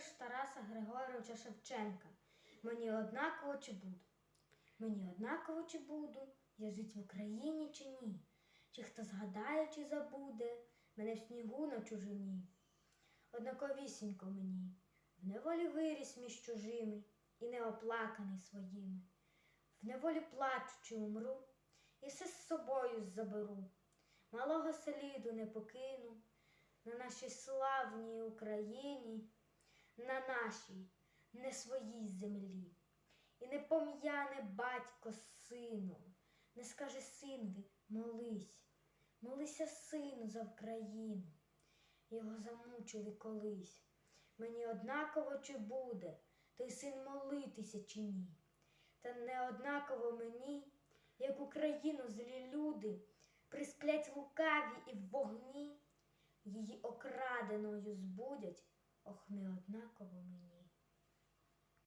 вірш Тараса Григоровича Шевченка. Мені однаково чи буду. Мені однаково чи буду, я жить в Україні чи ні. Чи хто згадає, чи забуде мене в снігу на чужині. Однаковісінько мені, в неволі виріс між чужими і не оплаканий своїми. В неволі плачучи умру, і все з собою заберу. Малого сліду не покину на нашій славній Україні, на нашій не своїй землі. І не пом'яне батько сину, не скаже синові, молись, молися сину за Україну. Його замучили колись. Мені однаково чи буде той син молитися чи ні. Та не однаково мені, як Україну злі люди присплять лукаві і в вогні, її окраденою збудять, ох, не однаково мені.